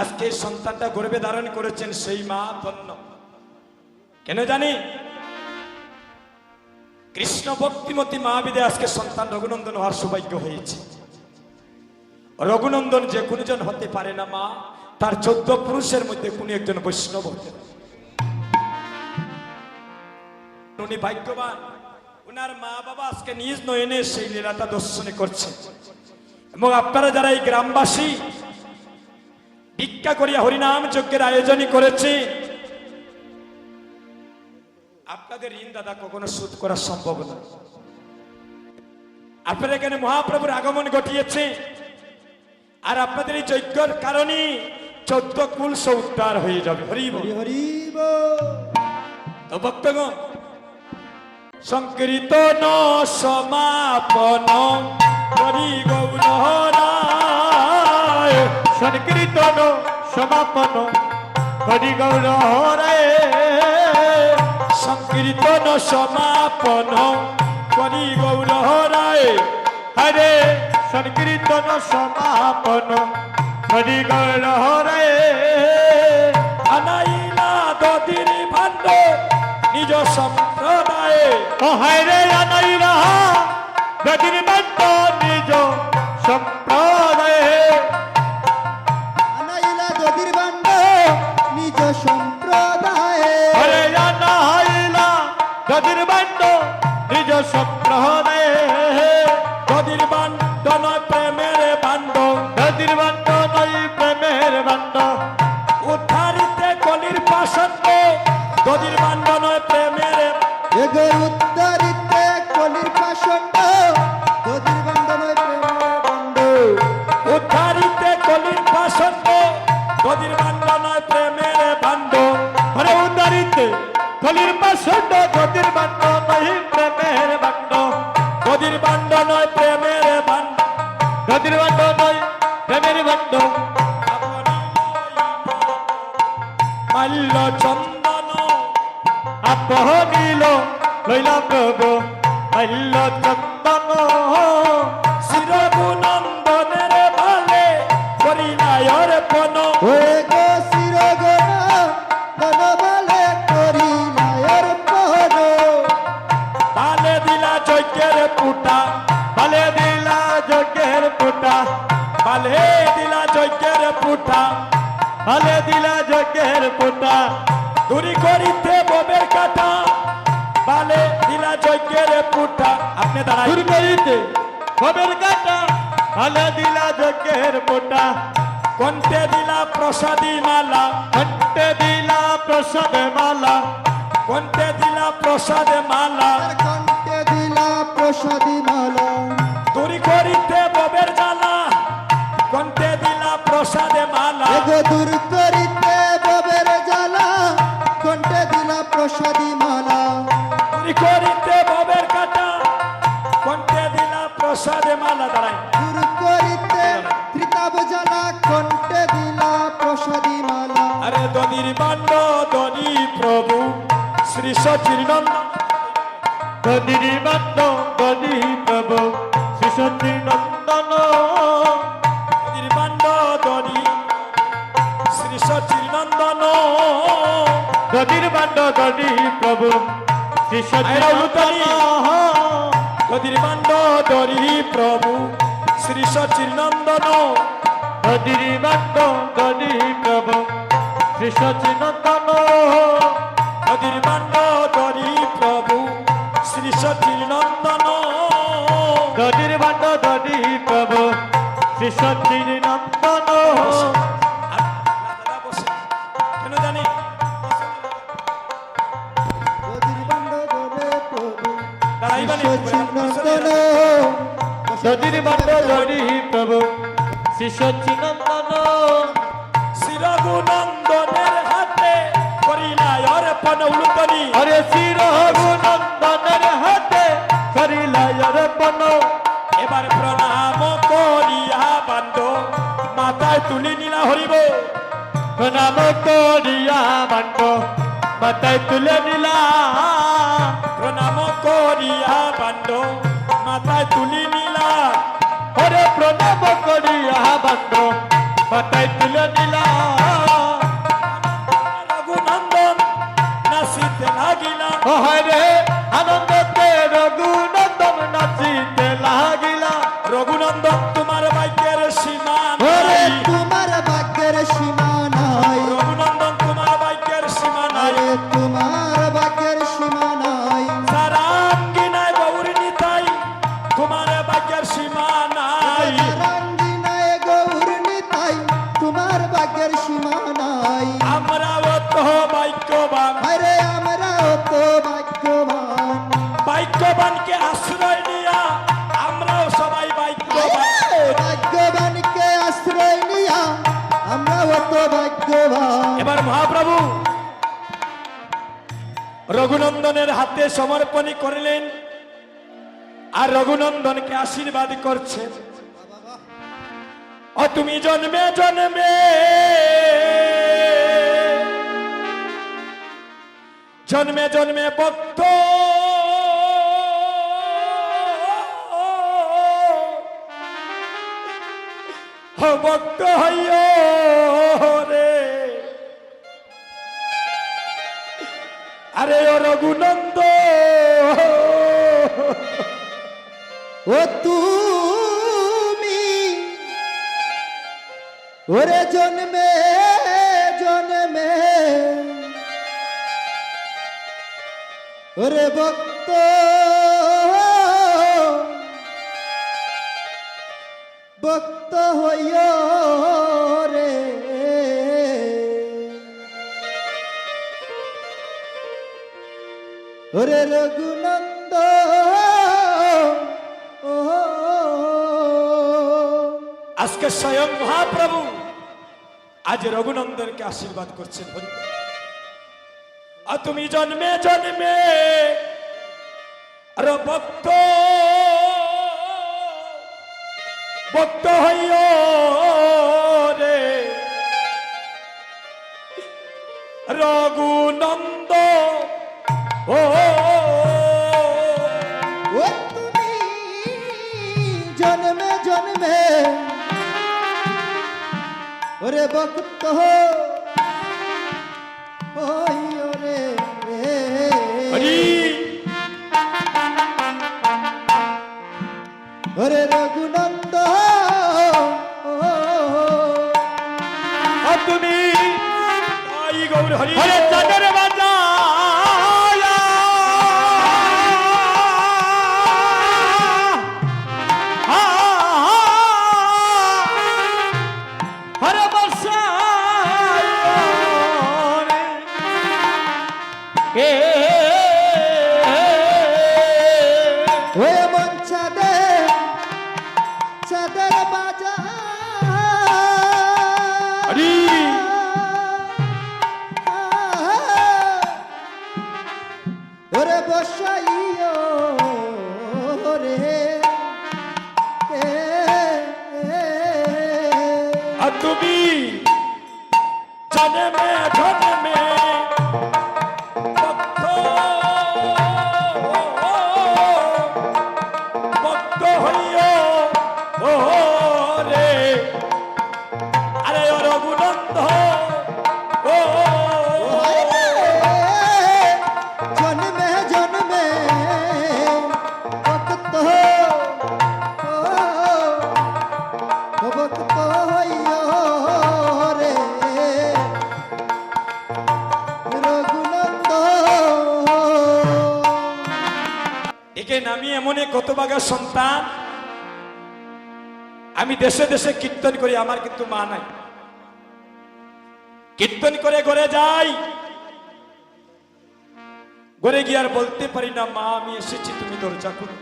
আজকে সন্তানটা গর্বে ধারণ করেছেন সেই মা ধন্য কেন জানি? কৃষ্ণ ভক্তিমতী মা বিদে আজকে সন্তান রঘুনন্দন হওয়ার সৌভাগ্য হয়েছে। রঘুনন্দন যে কোনজন হতে পারে না মা, তার চোদ্দ পুরুষের মধ্যে কোন একজন বৈষ্ণব উনি ভাগ্যবান, উনার মা বাবা আজকে নিজ নয়নে সেই লীলাটা দর্শনে করছে। এবং আপনারা যারা এই গ্রামবাসী ভিক্ষা করিয়া হরিনাম যজ্ঞের আয়োজনই করেছে। আপনাদের ঋণ দাদা কখনো শোধ করা সম্ভব না আপনারা এখানে মহাপ্রভুর আগমন ঘটিয়েছে। আর আপনাদের এই যজ্ঞর কারণে চোদ্দ কুল উদ্ধার হয়ে যাবে। হরি বল। হরি হরি বল। তো ভক্তগণ সংকীর্তন সমাপন। হরি গৌরহরায় সংকীর্তন সমাপন হরি গৌর হরে। সংকীর্তন সমাপন হরি গৌরহরায় হরে। সংকীর্তন সমাপন হরি গৌর হরে। আনাইলা দদির ভাণ্ড, নিজ সম্প্রদায়ে। ও হরে বন্ধ নিজ সম্প্রদায়ে। সম্প্রদায়ে। হরে আনাইলা মাল্য চন্দন আপনিল লইলা প্রভু মাল্য চন্দন। যজ্ঞের পুটা দূরি করিতে ববের কাটা। ভালে দিলা যজ্ঞের পুটা আপনি দাঁড়াই। দূর করিতে খবর কাটা ভালে দিলা যজ্ঞের পুটা কণ্ঠে দিলা প্রসাদী মালা। ঘন্টে দিলা প্রসাদ মালা। কণ্ঠে দিলা প্রসাদ মালা। কণ্ঠে দিলা প্রসাদী মালা। দূরি করিতে ববের জ্বালা। কণ্ঠে দিলা প্রসাদে মালা। এগো দূর দনির বাণ্ড দনি শ্রী সচিনন্দন গদির বন্ধ গদি প্রভু শিশু আইরা উলুতানি। দনির বাণ্ড দনি প্রভু শ্রী সচিনন্দন গদিরি বন্ধ গদি প্রভু শিশু নন্দন শিশু নন্দন। কেন জানি গদির বান্ড ধরে প্রভু দাঁড়াইবানি সচিনন্দন শিরগুনন্দনের হাতে করিলাই অর্পণ উলুতনি আরে শির নন্দনের হাতে করিলাই অর্পণ। এবার প্রণাম। তুলি নীলা হরিব। প্রণাম করিয়া বান্ড মাথায় তুলে নীলা। প্রণাম করিয়া বান্ড মাথায় তুলি নীলা। হরে প্রণাম করিয়া বান্ড মাথায় তুলে রঘুনন্দনের হাতে সমর্পণ করলেন আর রঘুনন্দনকে আশীর্বাদ করছেন ও তুমি জন্মে জন্মে। জন্মে জন্মে ভক্ত। ভক্ত হইও। আরে ও রঘুনন্দ ও তুমি ওরে জন্মে জন্মে ওরে ভক্ত ভক্ত হইয় ওরে রঘুনন্দ আজকে স্বয়ং মহাপ্রভু আজ রঘুনন্দনকে আশীর্বাদ করছেন হরি। আর তুমি জন্মে জন্মে আর ভক্ত। ভক্ত হইও রে। রঘুনন্দ ও ভক্ত ওই ওরে হরি ওরে বসাইও রে আর তুমি জনমে জন্মে একে নামিয়ে এমন এক কত বাগা সন্তান। আমি দেশে দেশে কীর্তন করি, আমার কিন্তু মা নাই। কীর্তন করে ঘরে যাই। ঘরে গিয়ে আর বলতে পারি না, মা, আমি এসেছি, তুমি দরজা খুলো।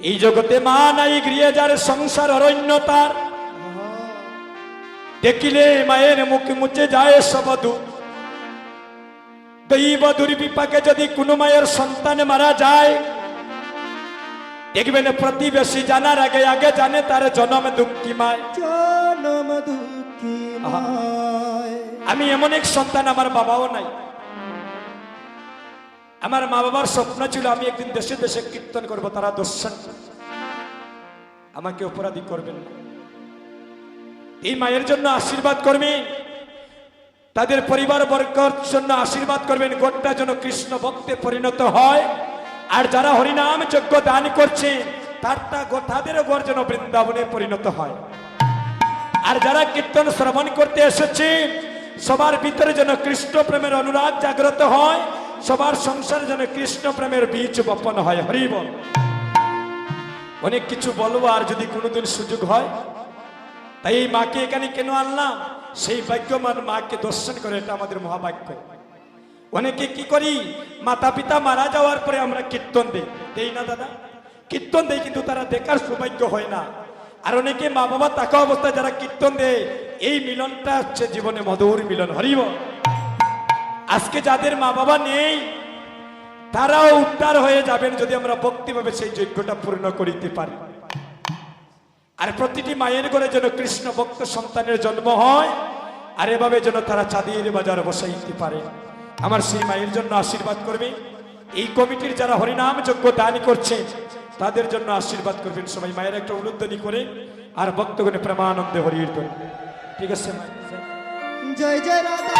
এই জগতে মা নাই, গৃহে যার সংসার অরণ্য তার। দেখিলে মায়ের মুখে মুচে যায় সবদু দৈব দুর্বিপাকে যদি কোনো মায়ের সন্তান মারা যায় দেখবেন প্রতিবেশী জানার আগে আগে জানে তার জনম দুঃখী মায়। জনম দুঃখী আমি এমন এক সন্তান আমার বাবাও নাই। আমার মা বাবার স্বপ্ন ছিল আমি একদিন দেশে দেশে কীর্তন করব তারা দর্শন আমাকে অপরাধী করবেন এই মায়ের জন্য আশীর্বাদ করবেন তাদের পরিবার বর্গর জন্য আশীর্বাদ করবেন। গোটটা যেন কৃষ্ণ ভক্তে পরিণত হয়। আর যারা হরিনাম যজ্ঞ দান করছে, তারটা তাদেরও গড় যেন বৃন্দাবনে পরিণত হয়। আর যারা কীর্তন শ্রবণ করতে এসেছে, সবার ভিতরে যেন কৃষ্ণ প্রেমের অনুরাগ জাগ্রত হয়, সবার সংসারে যেন কৃষ্ণ প্রেমের বীজ বপন হয়। হরি বল। অনেক কিছু বলব, আর যদি কোনোদিন সুযোগ হয়, তাই এই মাকে এখানে কেন আনলাম? সেই ভাগ্যমান মাকে দর্শন করে, এটা আমাদের মহাভাগ্য। অনেকে কি করি মাতা পিতা মারা যাওয়ার পরে আমরা কীর্তন দিই। দেই না, দাদা? কীর্তন দেই, কিন্তু তারা দেখার সৌভাগ্য হয় না। আর অনেকে মা বাবা থাকা অবস্থায় যারা কীর্তন দেয়, এই মিলনটা হচ্ছে জীবনে মধুর মিলন। হরিব, আজকে যাদের মা বাবা নেই, তারাও উদ্ধার হয়ে যাবেন যদি আমরা ভক্তিভাবে সেই যজ্ঞটা পূর্ণ করিতে পারি। আর প্রতিটি মায়ের ঘরে যেন কৃষ্ণ ভক্ত সন্তানের জন্ম হয়, আর এভাবে যেন তারা চাঁদের বাজার বসাইতে পারে। আমার সেই মায়ের জন্য আশীর্বাদ করবে। এই কমিটির যারা হরিনাম যজ্ঞ দান করছে, তাদের জন্য আশীর্বাদ করবেন সবাই। মায়ের একটা উলুদ্ধনি করে, আর ভক্তগণে প্রেমানন্দে করে ঠিক আছে জয় জয় রাধা।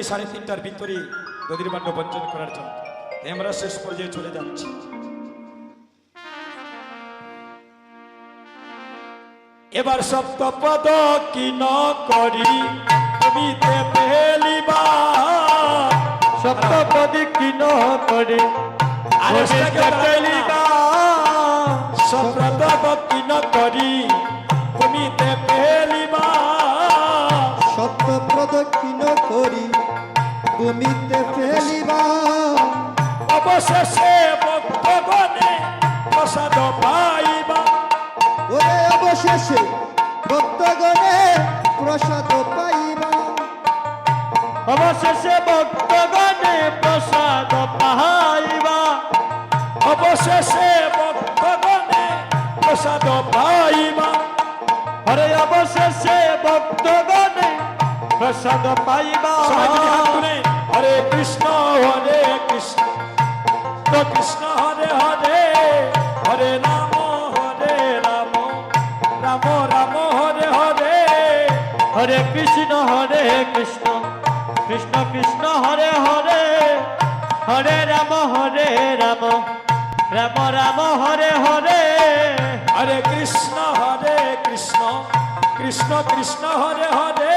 এই সাড়ে তিনটার ভিতরে নদীর বাণ্য বঞ্চন করার জন্য। আমরা শেষ পর্যায়ে চলে যাচ্ছি। এবার সপ্তপদ কি ন করি তুমি তে পেলিবা সপ্তপদী কিন করে আর পেলিবা সপ্তপদ কি ন করি তুমি তে পেলিবা সত্য প্রদক্ষিণ করি ভূমিতে ফেলিবা। অবশেষে ভক্তগণে প্রসাদ পাইবা। ওরে অবশেষে ভক্তগণে প্রসাদ পাইবা। অবশেষে ভক্তগণে প্রসাদ পাহাইবা অবশেষে ভক্তগণে প্রসাদ পাইবা। প্রসাদ পাইবা। হরে কৃষ্ণ হরে কৃষ্ণ। কৃষ্ণ, হরে হরে হরে রাম হরে রাম। রাম রাম, হরে হরে হরে কৃষ্ণ হরে কৃষ্ণ। কৃষ্ণ কৃষ্ণ, হরে হরে হরে রাম হরে রাম। রাম রাম, হরে হরে হরে কৃষ্ণ হরে কৃষ্ণ। কৃষ্ণ কৃষ্ণ, হরে হরে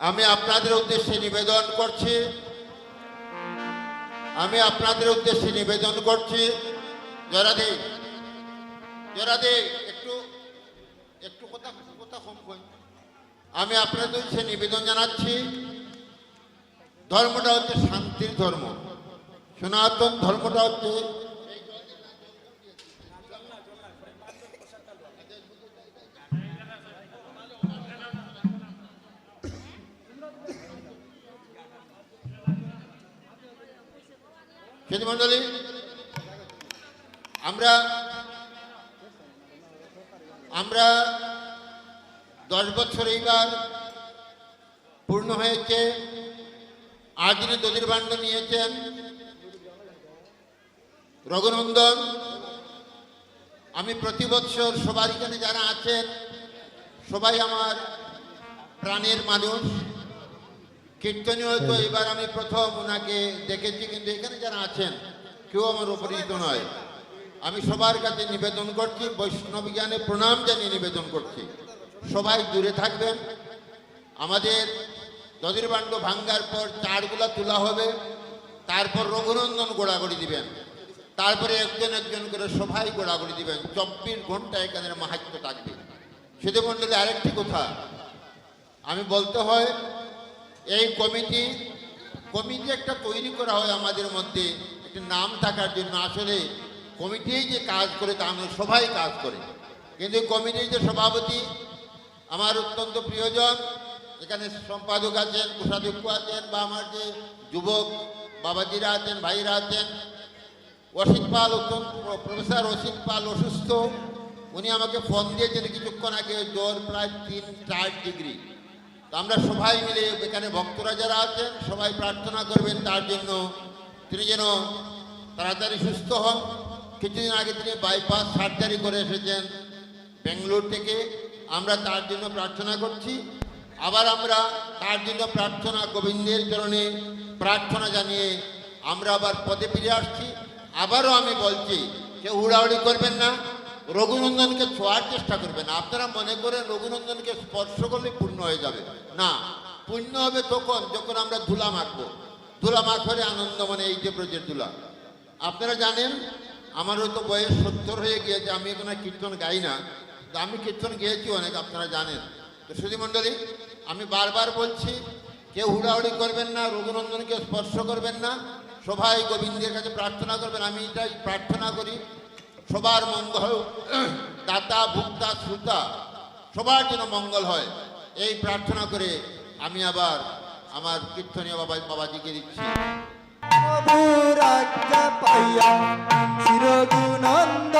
আমি আপনাদের উদ্দেশ্যে নিবেদন করছি। আমি আপনাদের উদ্দেশ্যে নিবেদন করছি। জয়রাধে জয়রাধে একটু একটু কথা কথা কম কই। আমি আপনাদের সে নিবেদন জানাচ্ছি, ধর্মটা হচ্ছে শান্তির ধর্ম। সনাতন ধর্মটা হচ্ছে মন্ডলী, আমরা আমরা দশ বছর এইবার পূর্ণ হয়েছে আজ দিনে দধির বাণ্ড নিয়েছেন রঘুনন্দন। আমি প্রতি বছর সবার এখানে যারা আছেন, সবাই আমার প্রাণের মানুষ। কীর্তনীয় হয়তো এবার আমি প্রথম ওনাকে দেখেছি কিন্তু এখানে যারা আছেন কেউ আমার অপরিচিত নয়। আমি সবার কাছে নিবেদন করছি বৈষ্ণব জ্ঞানে প্রণাম জানিয়ে নিবেদন করছি। সবাই দূরে থাকবেন। আমাদের দদিরবাণ্ড ভাঙ্গার পর চারগুলা তোলা হবে তারপর রঘুনন্দন গোড়াগড়ি দিবেন। তারপরে একজন একজন করে সবাই গোড়াগড়ি দিবেন। চব্বিশ ঘণ্টা এখানে মাহাত্ম থাকবে। শুধু মণ্ডলে আরেকটি কথা। আমি বলতে হয় এই কমিটি কমিটি একটা তৈরি করা হয় আমাদের মধ্যে, একটা নাম থাকার জন্য। আসলে কমিটি যে কাজ করে, তা আমরা সবাই কাজ করে। কিন্তু কমিটির যে সভাপতি, আমার অত্যন্ত প্রিয়জন, এখানে সম্পাদক আছেন, কোষাধ্যক্ষ আছেন, বা আমার যে যুবক বাবাজিরা আছেন ভাইরা আছেন, অসিত পাল প্রফেসর অসিত পাল অসুস্থ, উনি আমাকে ফোন দিয়েছেন কিছুক্ষণ আগে, জ্বর প্রায় তিন চার ডিগ্রি। তো আমরা সবাই মিলে এখানে ভক্তরা যারা আছেন, সবাই প্রার্থনা করবেন তার জন্য। তিনি যেন তাড়াতাড়ি সুস্থ হন। কিছুদিন আগে তিনি বাইপাস সার্জারি করে এসেছেন বেঙ্গলোর থেকে। আমরা তার জন্য প্রার্থনা করছি। আবার আমরা তার জন্য প্রার্থনা গোবিন্দের চরণে প্রার্থনা জানিয়ে আমরা আবার পদে ফিরে আসছি। আবারও আমি বলছি, কেউ হুড়াহুড়ি করবেন না। রঘুনন্দনকে ছোঁয়ার চেষ্টা করবেন। আপনারা মনে করেন রঘুনন্দনকে স্পর্শ করলে পূর্ণ হয়ে যাবে। না পূর্ণ হবে তখন, যখন আমরা ধুলা মাখবো। ধুলা মাখলে আনন্দ মানে এই যে ব্রজের ধুলা। আপনারা জানেন, আমার হয়তো বয়স সত্তর হয়ে গিয়েছে, আমি এখন কীর্তন গাই না। তো আমি কীর্তন গেয়েছি অনেক, আপনারা জানেন। তো সুধী মণ্ডলী, আমি বারবার বলছি, কেউ হুড়াহুড়ি করবেন না, রঘুনন্দনকে স্পর্শ করবেন না। সবাই গোবিন্দের কাছে প্রার্থনা করবেন, আমি এটাই প্রার্থনা করি। সবার মঙ্গল হোক। দাতা, ভুক্তা, শ্রোতা, সবার যেন মঙ্গল হয় এই প্রার্থনা করে আমি আবার আমার কীর্তনীয় বাবা বাবাজিকে দিচ্ছি পাইয়া, চিরগুনন্দ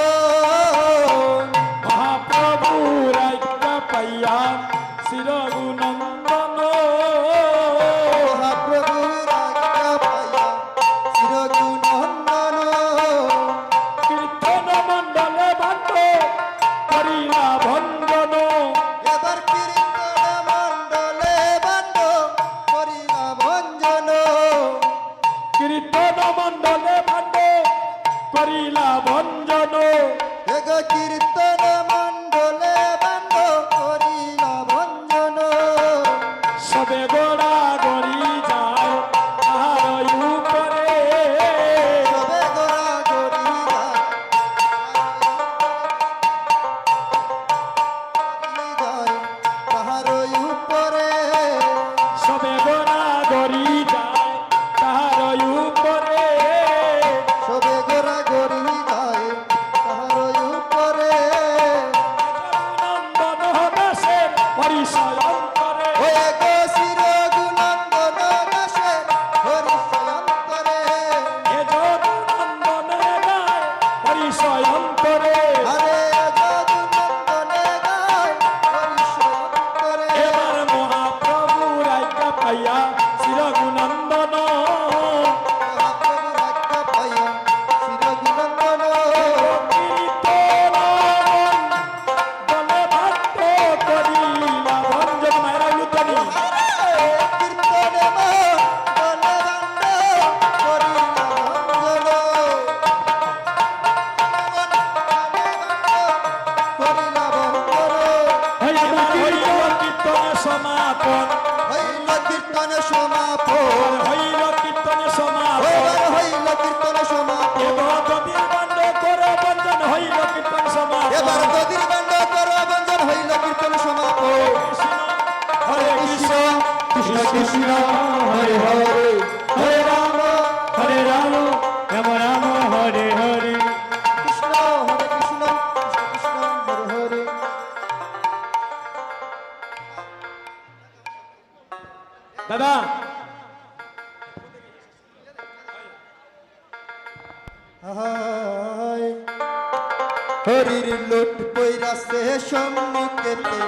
সম্মুখেতে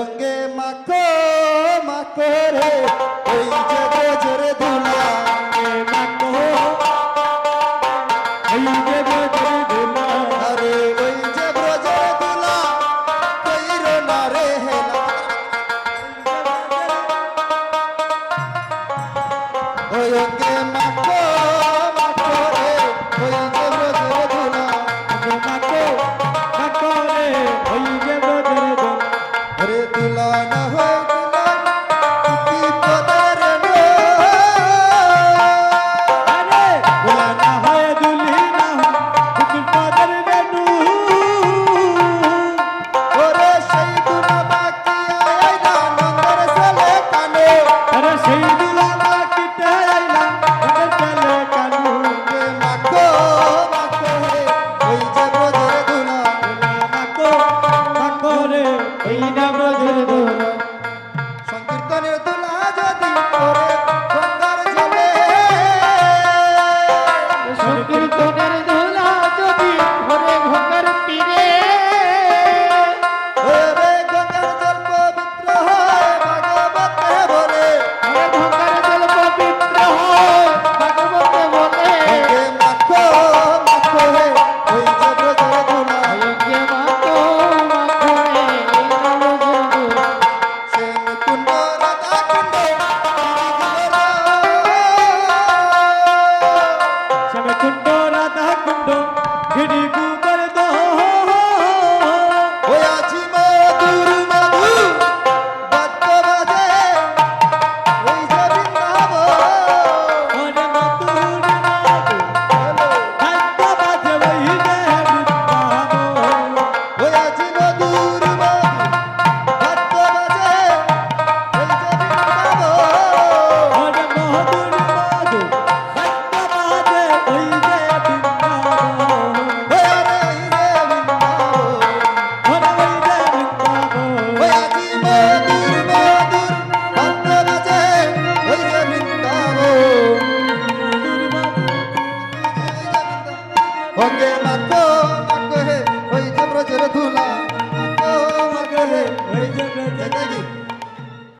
অঙ্গে মাকো মাকো রে ওই যে বজরে দুনিয়া মাকো ওই যে বজরে দুনিয়া আরে ওই যে বজরে দুলা কইরো না রে হেলা। ওই অঙ্গে